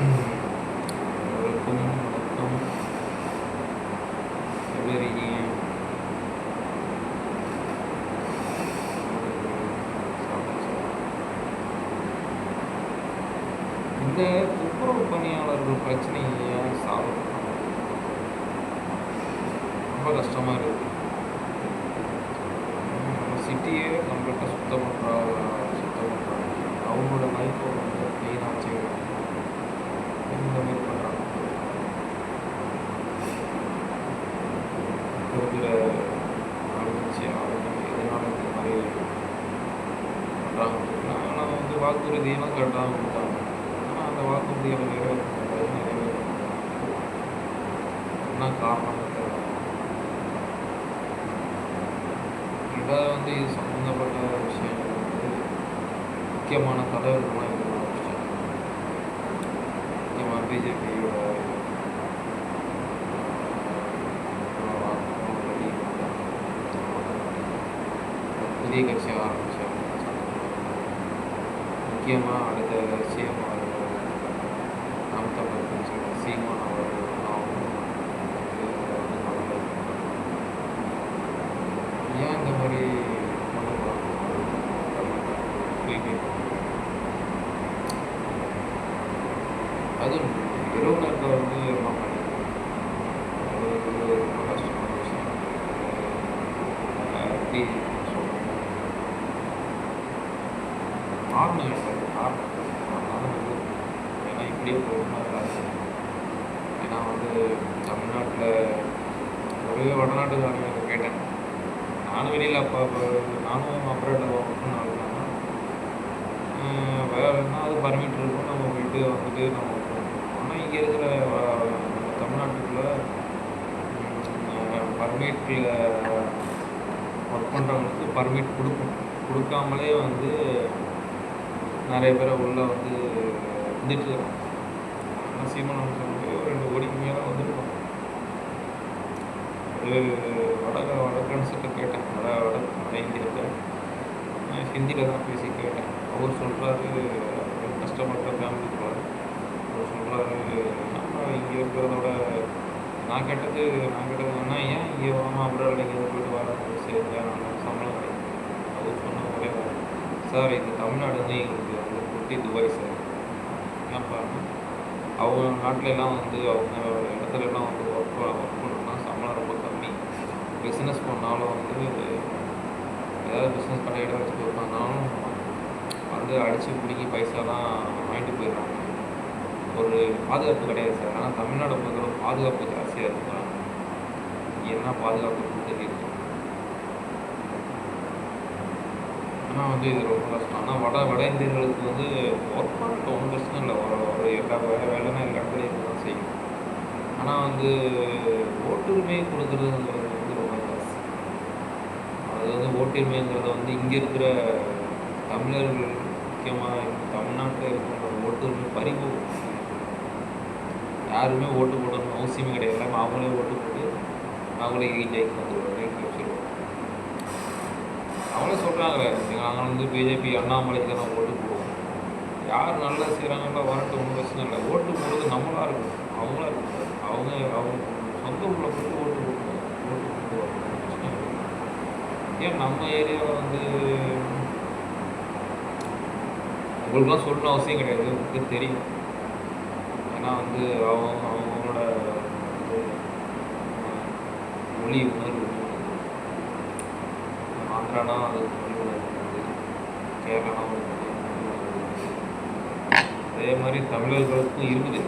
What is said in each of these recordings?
வணக்கம் வணக்கம் எப்படி இருக்கீங்க இந்த துப்புரவு பணியாளர்கள் பிரச்சனையை சால்வ் ரொம்ப கஷ்டமாக இருக்குது நம்ம சிட்டியே நம்மள்கிட்ட சுத்தம் பண்ணுறா சுத்தம் பண்ணுறாங்க அவங்களோட லைஃப் வந்து க்ளீனாக வச்சுக்கிறாங்க இந்த மாதிரி பண்ணுறாங்க இப்போ இருக்கிற ஆளுங்கட்சி இந்த மாதிரி பண்ணுறாங்க ஆனால் வந்து வாக்குறுதியெல்லாம் கரெக்டாக கொடுத்தாங்க. ஆனால் அந்த வாக்குறுதிகளை நிறைவேற்ற நிறைவேற்ற என்ன காரணம் இதை வந்து இது சம்மந்தப்பட்ட விஷயங்கள் வந்து முக்கியமான தலைவர்கள்லாம் இது ஆரம்பிச்சிட்டாங்க முக்கியமாக பிஜேபியோட புதிய கட்சி ஆரம்பித்தாங்க முக்கியமாக அடுத்த சிஎம் அவர்கள் நாம் தமிழர் கட்சியோட சீமான் அவர்கள் ஏன் இந்த மாதிரி அதுவும் இரவு நேரத்தில் வந்து என்ன பண்ணிருக்காங்க. வந்து ரொம்ப கஷ்டமான விஷயம். ஆடணும் சார் ஆடணும் அதனால வந்து ஏன்னா இப்படியே போகணும்னா வராது ஏன்னா வந்து தமிழ்நாட்டில் ஒரே வடநாட்டுக்காரங்க கேட்டேன். நானும் வெளியில் அப்போ நானும் அப்ராடில் போகணும்னு பண்ண வேறு என்ன அது பர்மிட் இருக்கும் நம்ம போயிட்டு வந்துட்டு நம்ம ஆனால் இங்கே இருக்கிற தமிழ்நாட்டுக்குள்ளே தமிழ்நாட்டுக்குள்ள பர்மிட்டில் ஒர்க் பண்ணுறவங்களுக்கு பர்மிட் கொடுக்கும். கொடுக்காமலே வந்து நிறைய பேரை உள்ளே வந்து வந்துட்டு இருக்காங்க ஆனால் வந்து ரெண்டு கோடிக்கு மேலே வந்துருக்கோம். ஒரு வடக்குன்னு சொல்லிட்டு கேட்டேன். வட வடக்கு வட இந்தியாவில் ஹிந்தியில் தான் பேசி கேட்டேன். அவர் சொல்கிறாரு கஷ்டப்பட்ட ஃபேமிலி போகிறார் அவர் சொல்கிறாரு நம்ம இங்கே இருக்கிறதோட நான் கேட்டது நான் கேட்டது என்ன ஏன் இங்கே வாமா அப்ராடில் இங்கே போயிட்டு வர? சரி நான் சம்பளம் கிடைக்கும். அவர் சொன்ன ஒரே சார் இந்த தமிழ்நாடு வந்து எங்களுக்கு வந்து துபாய் சார் ஏன்ப்பா அவங்க நாட்டிலலாம் வந்து அவங்க இடத்துலலாம் வந்து ஒர்க் ஒர்க் பண்ணணும்னா சம்பளம் ரொம்ப கம்மி. பிஸ்னஸ் பண்ணாலும் வந்து ஏதாவது பிஸ்னஸ் பண்ண இடம் வச்சு கொடுத்தாலும் வந்து அடித்து பிடிக்கி பைசாலாம் வாங்கிட்டு போயிடுறாங்க. ஒரு பாதுகாப்பு கிடையாது சார் ஆனால் தமிழ்நாடு பொறுத்தவரை பாதுகாப்பு ஜாஸ்தியாக இருக்குறாங்க என்ன பாதுகாப்பு தெரியுது ஆனால் வந்து இது ரொம்ப கஷ்டம். ஆனால் வட வட இந்தியர்களுக்கு வந்து ஒர்க் பண்ணட்டும் ஒன்றும் பிரச்சனை இல்லை. ஒரு எல்லா வேலை வேலைன்னா எல்லா இடத்துலையும் இருக்க தான் செய்யும். ஆனால் வந்து ஓட்டுரிமை கொடுக்குறதுங்கிறது வந்து ரொம்ப கஷ்டம். அது வந்து ஓட்டுரிமைங்கிறத வந்து இங்கே இருக்கிற தமிழர்கள் முக்கியமாக தமிழ்நாட்டில் இருக்கிற ஓட்டுரிமை பறிபோகும். யாருமே ஓட்டு போடணும் அவசியமே கிடையாது. எல்லாமே அவங்களே ஓட்டு போட்டு அவங்களே ஜெயிக்க வந்துடுவாங்க அவங்களும் வச்சுருவாங்க அவங்களே சொல்கிறாங்களே நாங்கள் வந்து பிஜேபி அண்ணாமலைக்கு தான் ஓட்டு போடுவோம். யார் நல்லா செய்கிறாங்களோ வரட்டு ஒன்றும் பிரச்சனை இல்லை. ஓட்டு போடுறது நம்மளா இருக்கும் அவங்களா இருக்கும் அவங்க அவங்க சொந்த உள்ள போட்டு ஓட்டு போட்டு ஓட்டு போட்டு வரணும். பிரச்சனை ஏன் நம்ம ஏரியாவில் வந்து உங்களுக்குலாம் சொல்லணும் அவசியம் கிடையாது. உங்களுக்கு தெரியும். ஏன்னா வந்து அவங்க அவங்களோட மொழி உணர்வு. ஆந்திரானா அது மொழி உணர்வு கேரளானா ஒரு அதே மாதிரி தமிழர்களுக்கும் இருக்குது.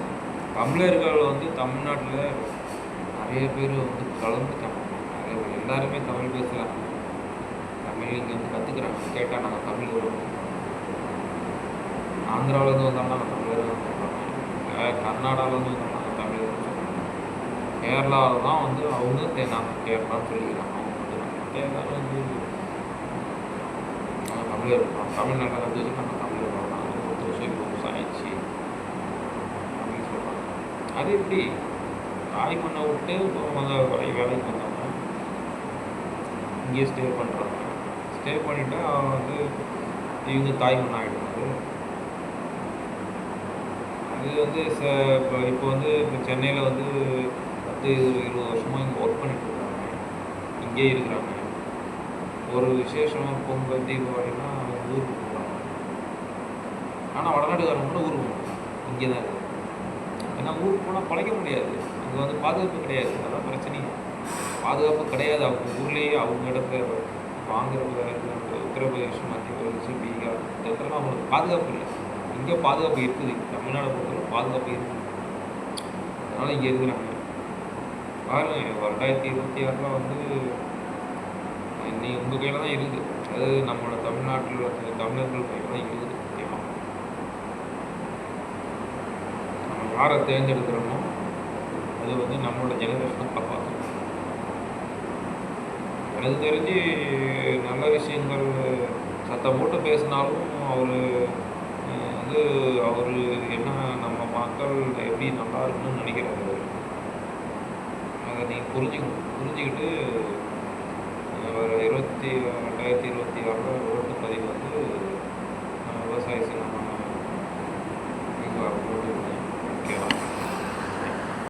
தமிழர்கள் வந்து தமிழ்நாட்டில் நிறைய பேர் வந்து கலந்துட்டாங்க நிறைய எல்லாருமே தமிழ் பேசுகிறாங்க தமிழ் இங்கே வந்து கற்றுக்குறாங்க கேட்டால் நாங்கள் தமிழ் வருவோம் ஆந்திராவிலேருந்து வந்தாங்கன்னா நாங்கள் தமிழர் சொல்கிறாங்க கர்நாடகாவிலேருந்து வந்தாங்கன்னா தமிழ் சொல்கிறாங்க கேரளாவில் தான் வந்து அவங்க நாங்கள் கேரளான்னு சொல்லிக்கிறாங்க அவங்க வந்து நாங்கள் கேரளாவில் வந்து தமிழர் இருக்கோம் தமிழ்நாட்டில் வந்து நம்ம தமிழர் இருக்கோம் நாங்கள் பத்து வருஷம் இருபது வருஷம் ஆயிடுச்சு அப்படின்னு சொல்கிறாங்க அது எப்படி தாய் மண்ணை விட்டு அவங்க வேலை- வேலைக்கு வந்தவங்க இங்கேயே ஸ்டே பண்ணுறாங்க ஸ்டே பண்ணிட்டா வந்து இவங்க தாய் மண் ஆகிடுவாங்க அது வந்து ச இப்போ இப்போ வந்து இப்போ சென்னையில் வந்து பத்து இருபது வருஷமாக இங்கே ஒர்க் பண்ணிட்டு இருக்காங்க இங்கேயே இருக்கிறாங்க ஒரு விசேஷம் பொங்கல் தீபாவளினா ஊருக்கு போகிறாங்க ஆனால் வடநாட்டுக்காரங்க கூட ஊருக்கு போகணும் இங்கே தான் இருக்குது ஏன்னா ஊருக்கு போனால் பழைக்க முடியாது. அங்கே வந்து பாதுகாப்பு கிடையாது. அதான் பிரச்சனையே பாதுகாப்பு கிடையாது. அவங்க ஊர்லேயே அவங்க இடத்துல வாங்குறப்ப உத்தரப்பிரதேசம் மத்திய பிரதேசம் பீகார் இந்த அவங்களுக்கு பாதுகாப்பு இல்லை. இங்கே பாதுகாப்பு இருக்குது. தமிழ்நாடு பொறுத்தவரை பாதுகாப்பு இருக்குது. அதனால் இங்கே இருக்கிறாங்க. பாருங்க ரெண்டாயிரத்தி இருபத்தி ஆறில் வந்து நீ உங்கள் கையில் தான் இருக்குது. அதாவது நம்மளோட தமிழ்நாட்டில் தமிழர்கள் கையில் தான் இருக்குது ஓகேவா நம்ம யாரை தேர்ந்தெடுக்கிறோமோ அது வந்து நம்மளோட ஜெனரேஷனை காப்பாற்றும் எனக்கு தெரிஞ்சு நல்ல விஷயங்கள் சத்தம் போட்டு பேசினாலும் அவர் வந்து அவர் என்ன நம்ம மக்கள் எப்படி நல்லா இருக்கணும்னு நினைக்கிறாரு அதை நீங்கள் புரிஞ்சுக்கணும். புரிஞ்சுக்கிட்டு